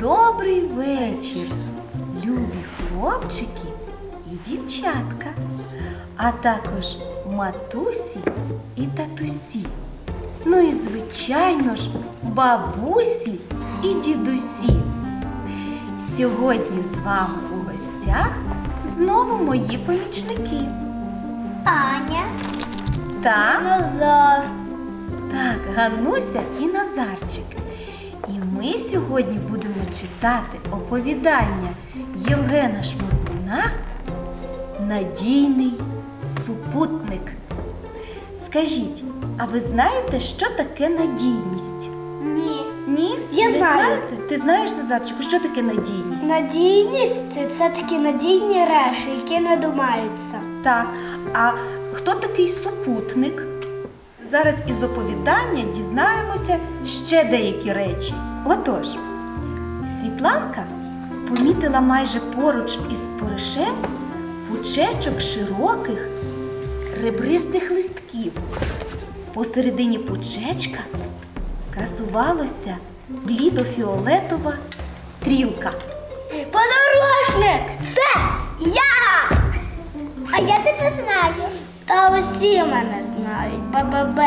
Добрий вечір, любі хлопчики і дівчатка, а також матусі і татусі. Ну і звичайно ж, бабусі і дідусі. Сьогодні з вами у гостях знову мої помічники. Аня, Та Назар. Так, Гануся і Назарчик. І ми сьогодні будемо читати оповідання Євгена Шмуркуна Надійний супутник. Скажіть, а ви знаєте, що таке надійність? Ні. Ні? Я Не знаю. знаєте? Ти знаєш, Назарчику, що таке надійність? Надійність це такі надійні речі, які не думаються. Так, а хто такий супутник? Зараз із оповідання дізнаємося ще деякі речі. Отож, Світланка помітила майже поруч із споришем пучечок широких ребристих листків. Посередині пучечка красувалася блідофіолетова стрілка. Подорожник! Це я! А я тебе знаю. Та усі мене знають, БББ.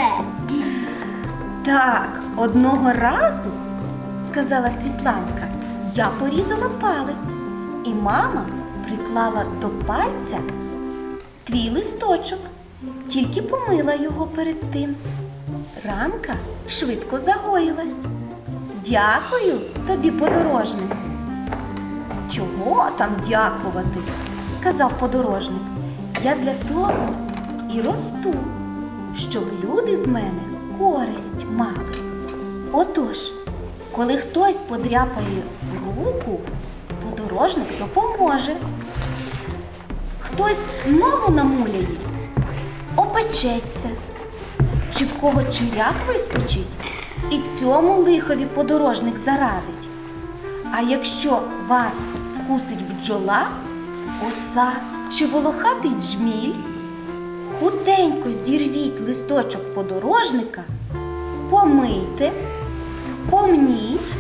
Так, одного разу, сказала Світланка, я порізала палець, і мама приклала до пальця твій листочок, тільки помила його перед тим. Ранка швидко загоїлась. Дякую тобі, подорожник. Чого там дякувати? сказав подорожник. Я для того і росту, щоб люди з мене користь мали. Отож, коли хтось подряпає руку, подорожник допоможе. Хтось ногу намуляє, опечеться, чи в кого черяк вискочить, і цьому лихові подорожник зарадить. А якщо вас вкусить бджола, оса чи волохатий джміль, худенько зірвіть листочок подорожника, помийте, помніть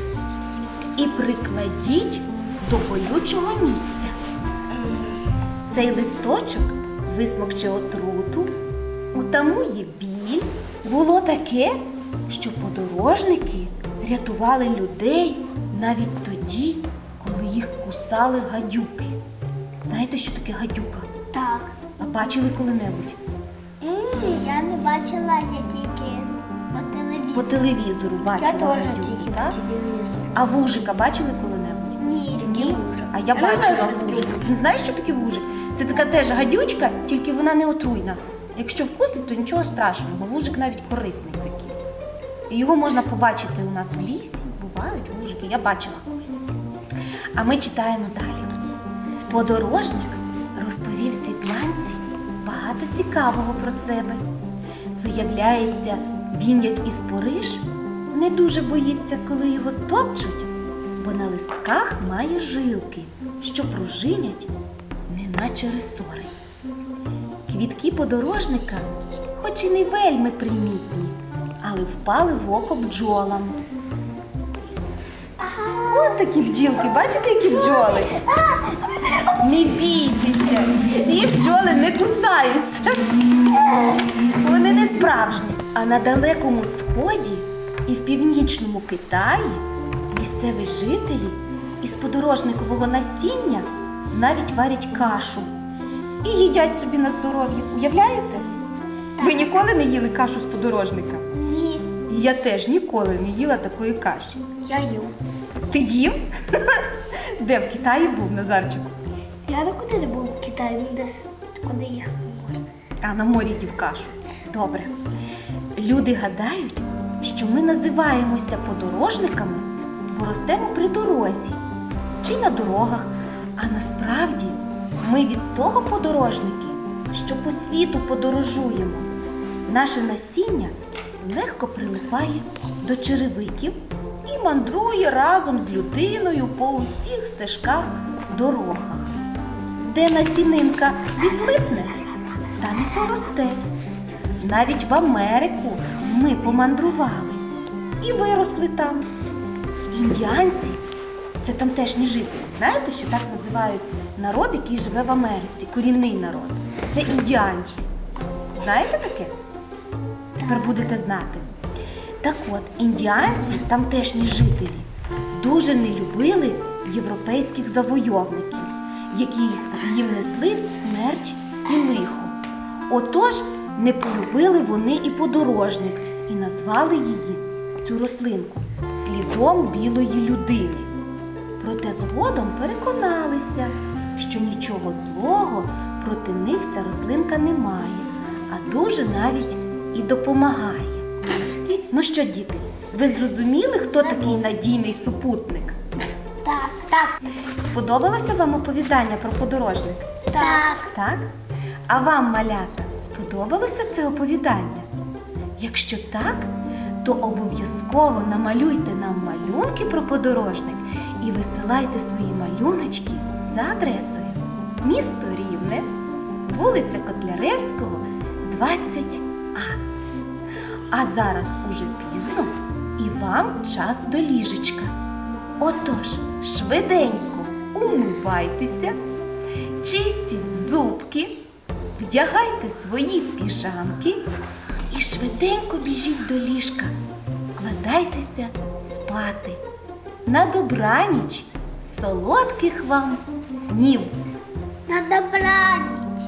і прикладіть до болючого місця. Цей листочок висмокче отруту, утамує біль. Було таке, що подорожники рятували людей навіть тоді, коли їх кусали гадюки. Знаєте, що таке гадюка? Так. А бачили коли-небудь? Я не бачила, я тільки по телевізору. Бачили Я теж гадюку, тільки так? А вужика бачили коли-небудь? Ні, Ні? А я бачила вужик. Не знаєш, що таке вужик? Це така теж гадючка, тільки вона не отруйна. Якщо вкусить, то нічого страшного. Вужик навіть корисний такий. І його можна побачити у нас в лісі. Бувають вужики, я бачила колись. А ми читаємо далі. Подорожник розповів Світланці багато цікавого про себе. Виявляється, він, як і спориш, не дуже боїться, коли його топчуть, бо на листках має жилки, що пружинять, неначе ресори. Квітки подорожника, хоч і не вельми примітні, але впали в око бджолам. От такі бджілки, бачите, які бджоли? Не бійтеся, ці бджоли не кусаються. Вони не справжні. А на далекому сході і в північному Китаї місцеві жителі із подорожникового насіння навіть варять кашу і їдять собі на здоров'я. Уявляєте? Ви ніколи не їли кашу з подорожника? Ні, Я теж ніколи не їла такої каші. я їм. Ти їв? Де в Китаї був Назарчику? Я нікуди не був в Китаї, ну десь куди їхати не можна. А на морі їв кашу. Добре. Люди гадають, що ми називаємося подорожниками, бо ростемо при дорозі чи на дорогах. А насправді ми від того подорожники, що по світу подорожуємо. Наше насіння легко прилипає до черевиків і мандрує разом з людиною по усіх стежках, дорогах. Де насінинка відлипне, там і поросте. Навіть в Америку ми помандрували і виросли там. Індіанці це тамтешні жителі. Знаєте, що так називають народ, який живе в Америці, корінний народ. Це індіанці. Знаєте таке? Тепер будете знати. Так от, індіанці, тамтешні жителі, дуже не любили європейських завойовників, які їм несли смерть і лихо. Отож, не полюбили вони і подорожник, і назвали її цю рослинку слідом білої людини. Проте згодом переконалися, що нічого злого проти них ця рослинка не має, а дуже навіть і допомагає. Ну що, діти, ви зрозуміли, хто такий надійний супутник? Так, так, Сподобалося вам оповідання про подорожник? так. Так? А вам, малята, сподобалося це оповідання? Якщо так, то обов'язково намалюйте нам малюнки про подорожник і висилайте свої малюночки за адресою місто Рівне, вулиця Котляревського, 20А. А зараз уже пізно і вам час до ліжечка. Отож, швиденько умивайтеся, чистіть зубки, вдягайте свої піжамки і швиденько біжіть до ліжка. Вкладайтеся спати. На добраніч солодких вам снів. На добраніч.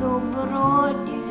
Добраніч.